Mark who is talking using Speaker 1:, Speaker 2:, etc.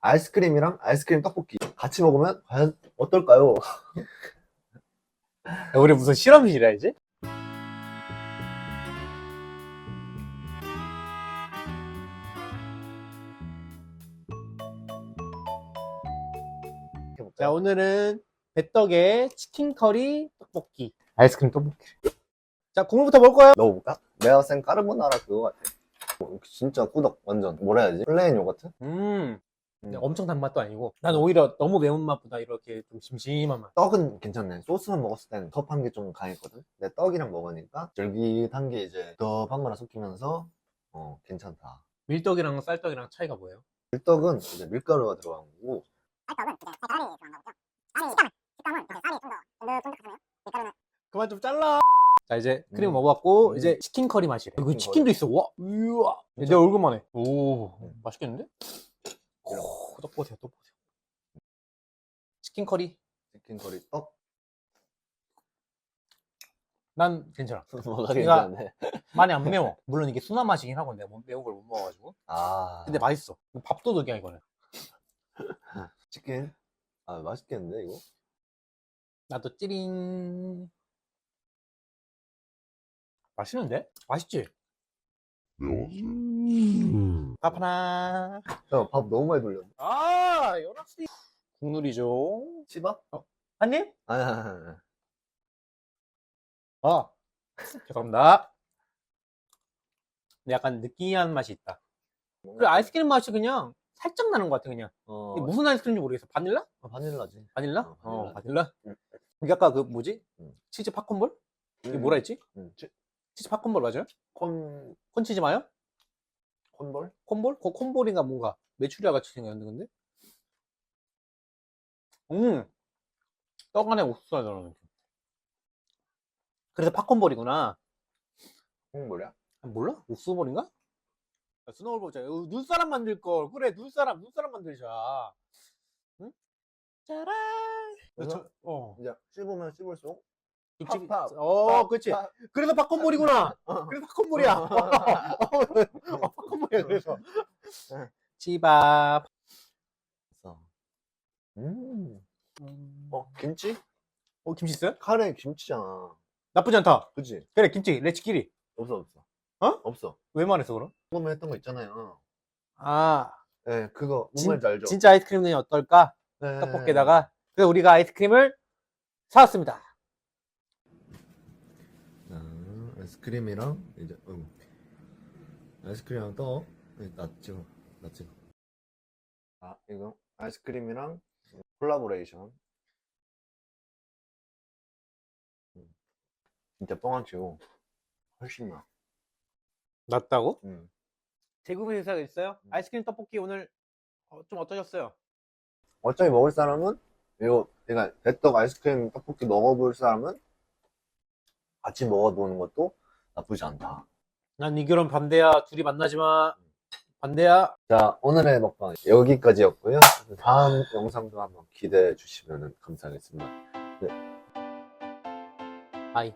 Speaker 1: 아이스크림이랑 아이스크림 떡볶이 같이 먹으면 과연 어떨까요?
Speaker 2: 우리 무슨 실험실이야 이제? 자 오늘은 배떡에 치킨 커리 떡볶이 아이스크림 떡볶이 자 국물부터 먹을 거예요
Speaker 1: 넣어볼까? 내가 생각 까르보나라 그거 같아. 어, 진짜 꾸덕 완전 뭐라 해야지? 플레인 요거트?
Speaker 2: 음
Speaker 1: 음.
Speaker 2: 엄청 단맛도 아니고 난 오히려 너무 매운맛보다 이렇게 좀 심심한 맛
Speaker 1: 떡은 괜찮네. 소스만 먹었을 때는 텁한 게 좀 강했거든. 근데 떡이랑 먹으니까 쫄깃한 게 이제 덥한 거랑 섞이면서 어 괜찮다.
Speaker 2: 밀떡이랑 쌀떡이랑 차이가 뭐예요?
Speaker 1: 밀떡은 이제 밀가루가 들어간 거고
Speaker 3: 쌀떡은 이제 쌀이 들어간다고 보죠. 쌀이 식감은 식감은 이제 쌀이 좀더 쫀득쫀득하잖아요. 밀가루는
Speaker 2: 그만 좀 잘라 자 이제 크림
Speaker 1: 음.
Speaker 2: 먹어봤고
Speaker 1: 음.
Speaker 2: 이제 치킨 커리 맛이래 이거
Speaker 1: 치킨
Speaker 2: 치킨도 있어 와 우와 내 얼굴만 해 오 맛있겠는데? 오, 떡 보세요 떡 보세요. 치킨 커리?
Speaker 1: 치킨 커리 떡?
Speaker 2: 난 괜찮아.
Speaker 1: 뭐가
Speaker 2: 내가-
Speaker 1: 괜찮네.
Speaker 2: 많이 안 매워. 물론 이게 순한 맛이긴 하고 내가 못- 매운 걸 못 먹어가지고.
Speaker 1: 아.
Speaker 2: 근데 맛있어. 밥도둑이야 이거는.
Speaker 1: 치킨? 아 맛있겠는데 이거?
Speaker 2: 나도 찌링. 맛있는데? 맛있지? 밥 하나
Speaker 1: 야밥 너무 많이 돌렸네.
Speaker 2: 아 역시 국룰이죠
Speaker 1: 치밥?
Speaker 2: 한 입?
Speaker 1: 아니 아니 아니.
Speaker 2: 아 죄송합니다 근데 약간 느끼한 맛이 있다 그 아이스크림 맛이 그냥 살짝 나는 것 같아 그냥
Speaker 1: 어
Speaker 2: 이게 무슨 아이스크림인지 모르겠어 바닐라?
Speaker 1: 아, 바닐라지.
Speaker 2: 바닐라?
Speaker 1: 어,
Speaker 2: 어
Speaker 1: 바닐라.
Speaker 2: 바닐라?
Speaker 1: 응.
Speaker 2: 이게 아까 그 뭐지?
Speaker 1: 응.
Speaker 2: 치즈 팝콘볼? 이게 뭐라 했지?
Speaker 1: 음, 치-
Speaker 2: 치즈 팝콘볼 맞아요?
Speaker 1: 콘
Speaker 2: 콘치즈 마요?
Speaker 1: 콘볼?
Speaker 2: 콘볼? 그 콘볼인가 뭔가 메추리아 같이 생겼는데 근데? 음! 떡 안에 옥수수가 들어가는 느낌 그래서 팝콘볼이구나
Speaker 1: 콘볼이야?
Speaker 2: 아, 몰라? 옥수수볼인가? 야, 스노우볼 보자 어, 눈사람 만들걸 그래 눈사람 눈사람 만들자 응? 짜란? 저- 어
Speaker 1: 이제 씹으면 씹을수록
Speaker 2: 육즙이
Speaker 1: 팝,
Speaker 2: 어
Speaker 1: 팝,
Speaker 2: 그치
Speaker 1: 팝.
Speaker 2: 그래서 팝콘볼이구나
Speaker 1: 어.
Speaker 2: 그래서 팝콘볼이야 팝콘볼이야 그래서 치밥
Speaker 1: 있어. 음.
Speaker 2: 음.
Speaker 1: 어 김치?
Speaker 2: 어 김치 있어요?
Speaker 1: 카레 김치잖아.
Speaker 2: 나쁘지 않다
Speaker 1: 그치?
Speaker 2: 그래 김치 레치끼리
Speaker 1: 없어 없어.
Speaker 2: 어?
Speaker 1: 없어.
Speaker 2: 왜 말했어 그럼?
Speaker 1: 처음에 했던 거 있잖아요.
Speaker 2: 아
Speaker 1: 네 그거
Speaker 2: 진-
Speaker 1: 뭔 말인지 알죠?
Speaker 2: 진짜 아이스크림은 어떨까?
Speaker 1: 네.
Speaker 2: 떡볶이에다가 그래서 우리가 아이스크림을 사왔습니다
Speaker 1: 아, 아이스크림이랑 이제 어. 아이스크림이랑 떡. 네. 나 찍어. 아 이거 아이스크림이랑 콜라보레이션. 음. 진짜 뻥아치고 훨씬 나.
Speaker 2: 낫다고?
Speaker 1: 음.
Speaker 2: 대구분 회사가 있어요?
Speaker 1: 음.
Speaker 2: 아이스크림 떡볶이 오늘 어, 좀 어떠셨어요?
Speaker 1: 어차피 먹을 사람은 이거 그러니까 배떡 아이스크림 떡볶이 먹어볼 사람은 같이 먹어보는 것도 나쁘지 않다.
Speaker 2: 난 이 결혼 반대야. 둘이 만나지 마. 반대야.
Speaker 1: 자 오늘의 먹방 여기까지였고요. 다음 영상도 한번 기대해 주시면 감사하겠습니다.
Speaker 2: 아이